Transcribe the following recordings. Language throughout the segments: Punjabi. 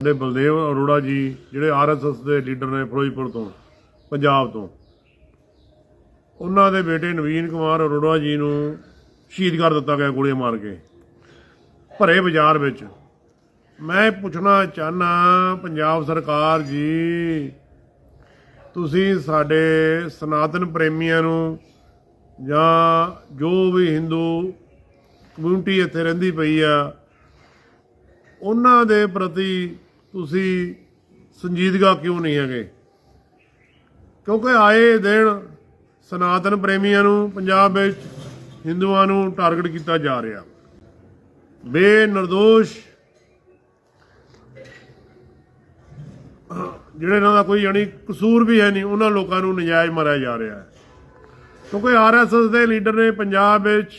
ਦੇ ਬਲਦੇਵ ਅਰੋੜਾ ਜੀ, ਜਿਹੜੇ ਆਰਐਸਐਸ ਦੇ ਲੀਡਰ ਨੇ ਫਿਰੋਜ਼ਪੁਰ ਤੋਂ, ਪੰਜਾਬ ਤੋਂ। ਉਹਨਾਂ ਦੇ ਬੇਟੇ ਨਵੀਨ ਕੁਮਾਰ ਅਰੋੜਾ ਜੀ ਨੂੰ ਸ਼ਹੀਦ ਕਰ ਦਿੱਤਾ ਗਿਆ ਗੋਲੀਆਂ ਮਾਰ ਕੇ। ਭਰੇ ਬਾਜ਼ਾਰ ਵਿੱਚ। ਮੈਂ ਪੁੱਛਣਾ ਚਾਹਨਾ ਪੰਜਾਬ ਸਰਕਾਰ ਜੀ, ਤੁਸੀਂ ਸਾਡੇ ਸਨਾਤਨ ਪ੍ਰੇਮੀਆਂ ਨੂੰ ਜਾਂ ਜੋ ਵੀ ਹਿੰਦੂ ਕਮਿਊਨਿਟੀ ਇੱਥੇ ਰਹਿੰਦੀ ਪਈ ਆ, ਉਹਨਾਂ ਦੇ ਪ੍ਰਤੀ ਤੁਸੀਂ ਸੰਜੀਦਗਾ ਕਿਉਂ ਨਹੀਂ ਹੈਗੇ? ਕਿਉਂਕਿ ਆਏ ਦਿਨ ਸਨਾਤਨ ਪ੍ਰੇਮੀਆਂ ਨੂੰ ਪੰਜਾਬ ਵਿੱਚ ਹਿੰਦੂਆਂ ਨੂੰ ਟਾਰਗੇਟ ਕੀਤਾ ਜਾ ਰਿਹਾ। ਬੇਨਿਰਦੋਸ਼। ਜਿਹੜੇ ਇਹਨਾਂ ਦਾ ਕੋਈ ਯਾਨੀ ਕਸੂਰ ਵੀ ਹੈ ਨਹੀਂ, ਉਹਨਾਂ ਲੋਕਾਂ ਨੂੰ ਨਜਾਇਜ਼ ਮਾਰਿਆ ਜਾ ਰਿਹਾ ਹੈ। ਕਿਉਂਕਿ ਆਰਐਸਐਸ ਦੇ ਲੀਡਰ ਨੇ ਪੰਜਾਬ ਵਿੱਚ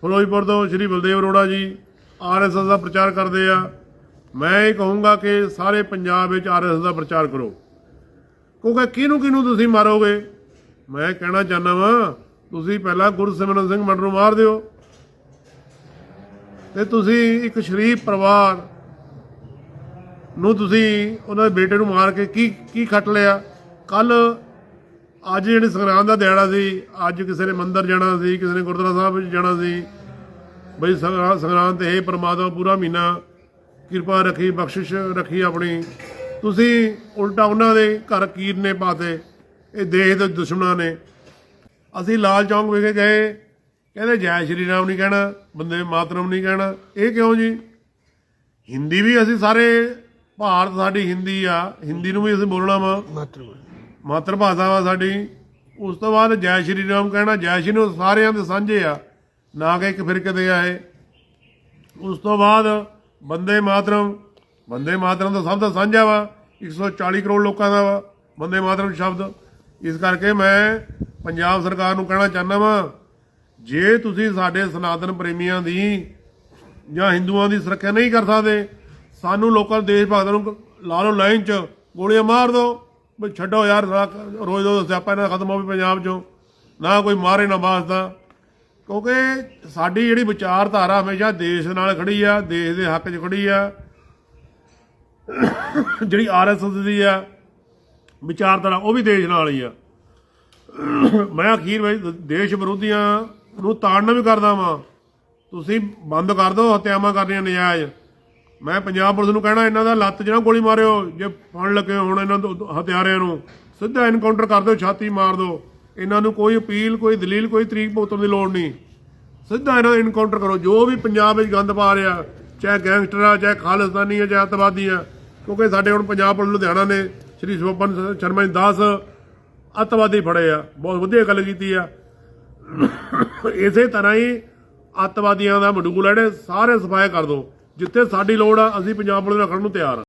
ਫਿਰੋਜ਼ਪੁਰ ਤੋਂ ਸ਼੍ਰੀ ਬਲਦੇਵ ਅਰੋੜਾ ਜੀ ਆਰਐਸਐਸ ਦਾ ਪ੍ਰਚਾਰ ਕਰਦੇ ਆ। ਮੈਂ ਇਹ ਕਹੂੰਗਾ ਕਿ ਸਾਰੇ ਪੰਜਾਬ ਵਿੱਚ ਆਰਐਸਐਸ ਦਾ ਪ੍ਰਚਾਰ ਕਰੋ। ਕਿਉਂਕਿ ਕਿਹਨੂੰ ਕਿਹਨੂੰ ਤੁਸੀਂ ਮਾਰੋਗੇ? ਮੈਂ ਕਹਿਣਾ ਚਾਹੁੰਦਾ ਵਾਂ, ਤੁਸੀਂ ਪਹਿਲਾਂ ਗੁਰਸਿਮਰਨ ਸਿੰਘ ਮੰਡ ਨੂੰ ਮਾਰ ਦਿਓ। ਤੇ ਤੁਸੀਂ ਇੱਕ ਸ਼ਰੀਫ ਪਰਿਵਾਰ ਨੂੰ ਤੁਸੀਂ ਉਹਨਾਂ ਦੇ ਬੇਟੇ ਨੂੰ ਮਾਰ ਕੇ ਕੀ ਕੀ ਖੱਟ ਲਿਆ? ਕੱਲ ਅੱਜ ਜਿਹੜੀ ਸੰਗਰਾਮ ਦਾ ਦਿਹਾੜਾ ਸੀ, ਅੱਜ ਕਿਸੇ ਨੇ ਮੰਦਰ ਜਾਣਾ ਸੀ, ਕਿਸੇ ਨੇ ਗੁਰਦੁਆਰਾ ਸਾਹਿਬ ਵਿੱਚ ਜਾਣਾ ਸੀ। ਬਈ ਸੰਗਰਾ- ਸੰਗਰਾਮ ਤੇ ਇਹ ਪ੍ਰਮਾਤਮਾ ਪੂਰਾ ਮਹੀਨਾ ਕਿਰਪਾ ਰੱਖੀ ਬਖਸ਼ਿਸ਼ ਰੱਖੀ ਆਪਣੀ। ਤੁਸੀਂ ਉਲਟਾ ਉਹਨਾਂ ਦੇ ਘਰ ਕੀਰਨੇ ਪਾਤੇ ਇਹ ਦੇਸ਼ ਦੇ ਦੁਸ਼ਮਣਾਂ ਨੇ। ਅਸੀਂ ਲਾਲ ਚੌਂਕ ਵਿਖੇ ਗਏ ਕਹਿੰਦੇ ਜੈ ਸ਼੍ਰੀ ਰਾਮ ਨਹੀਂ ਕਹਿਣਾ ਬੰਦੇ ਮਾਤਰਮ ਨਹੀਂ ਕਹਿਣਾ। ਇਹ ਕਿਉਂ ਜੀ? ਹਿੰਦੀ ਵੀ ਅਸੀਂ ਸਾਰੇ ਭਾਰਤ ਸਾਡੀ ਹਿੰਦੀ ਆ ਹਿੰਦੀ ਨੂੰ ਵੀ ਅਸੀਂ ਬੋਲਣਾ ਵਾ। ਮਾਤਰ ਭਾਸ਼ਾ ਵਾ ਸਾਡੀ। ਉਸ ਤੋਂ ਬਾਅਦ ਜੈ ਸ਼੍ਰੀ ਰਾਮ ਕਹਿਣਾ ਜੈ ਸ਼੍ਰੀ ਨੂੰ ਸਾਰਿਆਂ ਦੇ ਸਾਂਝੇ ਆ ਨਾ ਕਿ ਇੱਕ ਫਿਰਕੇ ਦੇ ਆਏ। ਉਸ ਤੋਂ ਬਾਅਦ ਬੰਦੇ ਮਾਤਰਮ ਬੰਦੇ ਮਾਤਰਮ ਦਾ ਸਭ ਦਾ ਸਾਂਝਾ ਵਾ 140 ਕਰੋੜ ਲੋਕਾਂ ਦਾ ਵਾ ਬੰਦੇ ਮਾਤਰਮ ਸ਼ਬਦ। ਇਸ ਕਰਕੇ ਮੈਂ ਪੰਜਾਬ ਸਰਕਾਰ ਨੂੰ ਕਹਿਣਾ ਚਾਹੁੰਦਾ ਵਾਂ, ਜੇ ਤੁਸੀਂ ਸਾਡੇ ਸਨਾਤਨ ਪ੍ਰੇਮੀਆਂ ਦੀ ਜਾਂ ਹਿੰਦੂਆਂ ਦੀ ਸੁਰੱਖਿਆ ਨਹੀਂ ਕਰ ਸਕਦੇ, ਸਾਨੂੰ ਲੋਕਾਂ ਦੇਸ਼ ਭਗਤਾਂ ਨੂੰ ਲਾ ਲਓ ਲਾਈਨ 'ਚ ਗੋਲੀਆਂ ਮਾਰ ਦਿਓ, ਵੀ ਛੱਡੋ ਯਾਰ ਰੋਜ਼ ਰੋਜ਼ ਸਿਆਪਾ ਇਹਨਾਂ ਖਤਮ ਹੋਵੇ ਪੰਜਾਬ 'ਚੋਂ, ਨਾ ਕੋਈ ਮਾਰੇ ਨਾ ਬਾਸਦਾ ਕਿਉਂਕਿ ਸਾਡੀ ਜਿਹੜੀ ਵਿਚਾਰਧਾਰਾ ਹਮੇਸ਼ਾ ਦੇਸ਼ ਨਾਲ ਖੜੀ ਆ, ਦੇਸ਼ ਦੇ ਹੱਕ 'ਚ ਖੜੀ ਆ। ਜਿਹੜੀ ਆਰਐਸਐਸ ਦੀ ਆ, ਵਿਚਾਰਧਾਰਾ ਉਹ ਵੀ ਦੇਸ਼ ਨਾਲ ਹੀ ਆ। ਮੈਂ ਅਖੀਰ ਵਿੱਚ ਦੇਸ਼ ਵਿਰੋਧੀਆਂ ਨੂੰ ਤਾੜਨਾ ਵੀ ਕਰਦਾ ਵਾਂ। ਤੁਸੀਂ ਬੰਦ ਕਰ ਦਿਓ, ਹੱਤਿਆਵਾਂ ਕਰਨੀਆਂ ਨਜਾਇਜ਼। ਮੈਂ ਪੰਜਾਬ ਪੁਲਿਸ ਨੂੰ ਕਹਿਣਾ, ਇਹਨਾਂ ਦਾ ਲੱਤ ਜਿਹੜਾ ਗੋਲੀ ਮਾਰਿਓ, ਜੇ ਫੜ ਲੱਗੇ ਹੁਣ ਇਹਨਾਂ ਤੋਂ ਹਥਿਆਰਿਆਂ ਨੂੰ, ਸਿੱਧਾ ਐਨਕਾਊਂਟਰ ਕਰ ਦਿਓ, ਛਾਤੀ ਮਾਰ ਦਿਓ। ਇਹਨਾਂ ਨੂੰ ਕੋਈ ਅਪੀਲ, ਕੋਈ ਦਲੀਲ, ਕੋਈ ਤਰੀਕ ਭੁਗਤਣ ਦੀ ਲੋੜ ਨਹੀਂ। ਸਿੱਧਾ ਇਹਨਾਂ ਦਾ ਇਨਕਾਊਂਟਰ ਕਰੋ। ਜੋ ਵੀ ਪੰਜਾਬ ਵਿੱਚ ਗੰਦ ਪਾ ਰਿਹਾ, ਚਾਹੇ ਗੈਂਗਸਟਰ ਆ, ਚਾਹੇ ਖਾਲਿਸਤਾਨੀ ਆ, ਚਾਹੇ ਅੱਤਵਾਦੀ ਆ, ਕਿਉਂਕਿ ਸਾਡੇ ਹੁਣ ਪੰਜਾਬ ਪੁਲਿਸ ਲੁਧਿਆਣਾ ਨੇ, ਸ਼੍ਰੀ ਸੋਪਨ ਸ਼ਰਮਾ ਜੀ 10 ਅੱਤਵਾਦੀ ਫੜੇ ਆ। ਬਹੁਤ ਵਧੀਆ ਗੱਲ ਕੀਤੀ ਆ। ਇਸੇ ਤਰ੍ਹਾਂ ਹੀ ਅੱਤਵਾਦੀਆਂ ਦਾ ਮਡੂਲ ਜਿਹੜੇ ਸਾਰੇ ਸਫਾਇਆ ਕਰ ਦਿਓ। ਜਿੱਥੇ ਸਾਡੀ ਲੋੜ ਆ, ਅਸੀਂ ਪੰਜਾਬ ਪੁਲਿਸ ਰੱਖਣ ਨੂੰ ਤਿਆਰ ਆ।